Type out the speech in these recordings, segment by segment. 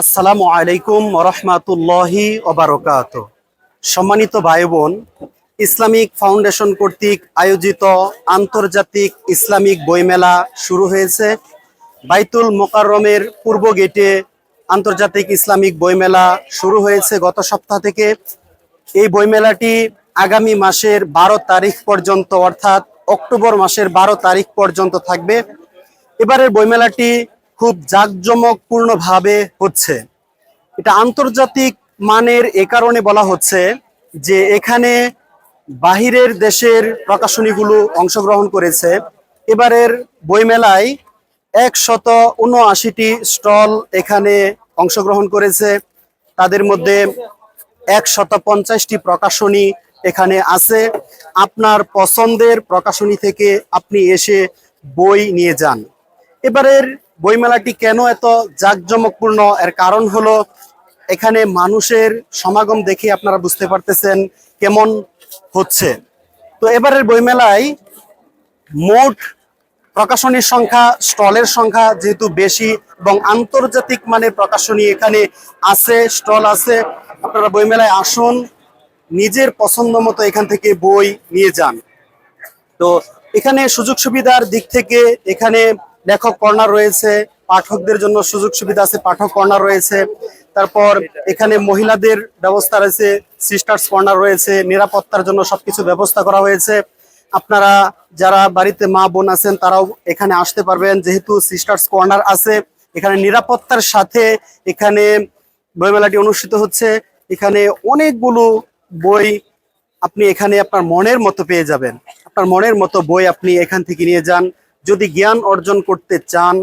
আসসালামু আলাইকুম রহমাতুল্লাহি ওবারকাত সম্মানিত ভাই বোন ইসলামিক ফাউন্ডেশন কর্তৃক আয়োজিত আন্তর্জাতিক ইসলামিক বইমেলা শুরু হয়েছে। বাইতুল মোকাররমের পূর্ব গেটে আন্তর্জাতিক ইসলামিক বইমেলা শুরু হয়েছে গত সপ্তাহ থেকে। এই বইমেলাটি আগামী মাসের বারো তারিখ পর্যন্ত, অর্থাৎ অক্টোবর মাসের বারো তারিখ পর্যন্ত থাকবে। এবারের বইমেলাটি খুব জাঁকজমকপূর্ণভাবে হচ্ছে। এটা আন্তর্জাতিক মানের এ কারণে বলা হচ্ছে যে এখানে বাহিরের দেশের প্রকাশনীগুলো অংশগ্রহণ করেছে। এবারের বইমেলায় একশত উনআশিটি স্টল এখানে অংশগ্রহণ করেছে। তাদের মধ্যে একশত পঞ্চাশটি প্রকাশনী এখানে আছে। আপনার পছন্দের প্রকাশনী থেকে আপনি এসে বই নিয়ে যান। এবারের বইমেলাটি কেন এত জাঁকজমকপূর্ণ? এর কারণ হলো এখানে মানুষের সমাগম দেখে আপনারা বুঝতে পারতেছেন কেমন হচ্ছে। তো এবারের বইমেলায় মোট প্রকাশনীর সংখ্যা, স্টলের সংখ্যা যেহেতু বেশি এবং আন্তর্জাতিক মানে প্রকাশনী এখানে আছে, স্টল আছে, আপনারা বইমেলায় আসুন, নিজের পছন্দ মতো এখান থেকে বই নিয়ে যান। তো এখানে সুযোগ সুবিধার দিক থেকে এখানে লেখক কর্নার রয়েছে, পাঠকদের জন্য সুযোগ সুবিধা আছে, পাঠক কর্নার রয়েছে। তারপর এখানে মহিলাদের ব্যবস্থা রয়েছে সিস্টার্স কর্নার রয়েছে, নিরাপত্তার জন্য সবকিছু ব্যবস্থা করা হয়েছে। আপনারা যারা বাড়িতে মা বোন আছেন, তারাও এখানে আসতে পারবেন। যেহেতু সিস্টার্স কর্নার আছে, এখানে নিরাপত্তার সাথে এখানে বইমেলাটি অনুষ্ঠিত হচ্ছে। এখানে অনেকগুলো বই আপনি এখানে আপনার মনের মতো পেয়ে যাবেন। আপনার মনের মতো বই আপনি এখান থেকে নিয়ে যান। যদি জ্ঞান অর্জন করতে চান,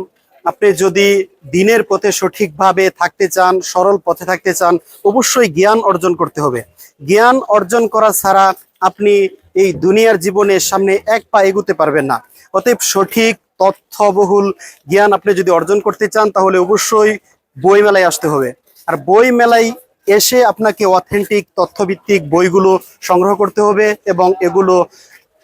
আপনি যদি দিনের পথে সঠিকভাবে থাকতে চান, সরল পথে থাকতে চান, অবশ্যই জ্ঞান অর্জন করতে হবে। জ্ঞান অর্জন করা ছাড়া আপনি এই দুনিয়ার জীবনের সামনে এক পা এগুতে পারবেন না। অতএব সঠিক, তথ্যবহুল জ্ঞান আপনি যদি অর্জন করতে চান, তাহলে অবশ্যই বই মেলায় আসতে হবে। আর বই মেলায় এসে আপনাকে অথেন্টিক তথ্যভিত্তিক বইগুলো সংগ্রহ করতে হবে এবং এগুলো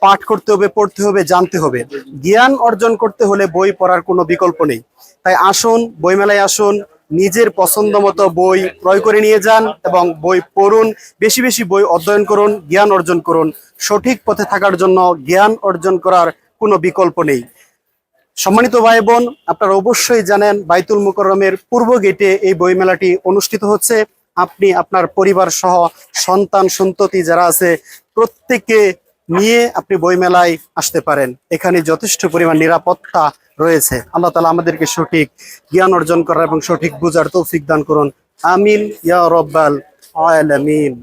পাঠ করতে হবে, পড়তে হবে, জানতে হবে। জ্ঞান অর্জন করতে হলে বই পড়ার কোনো বিকল্প নেই। তাই আসুন, বইমেলায় আসুন, নিজের পছন্দ মতো বই ক্রয় করে নিয়ে যান এবং বই পড়ুন, বেশি বেশি বই অধ্যয়ন করুন, জ্ঞান অর্জন করুন। সঠিক পথে থাকার জন্য জ্ঞান অর্জন করার কোনো বিকল্প নেই। সম্মানিত ভাই বোন আপনারা অবশ্যই জানেন বাইতুল মুকররমের পূর্ব গেটে এই বইমেলাটি অনুষ্ঠিত হচ্ছে। আপনি, আপনার পরিবার সহ সন্তান সন্ততি যারা আছে, প্রত্যেককে নিয়ে আপনি বইমেলায় আসতে পারেন। এখানে যথেষ্ট পরিমাণ নিরাপত্তা রয়েছে। আল্লাহ তালা আমাদেরকে সঠিক জ্ঞান অর্জন করার এবং সঠিক বুঝার তৌফিক দান করুন। আমিন, ইয়া রব্বাল আলামিন।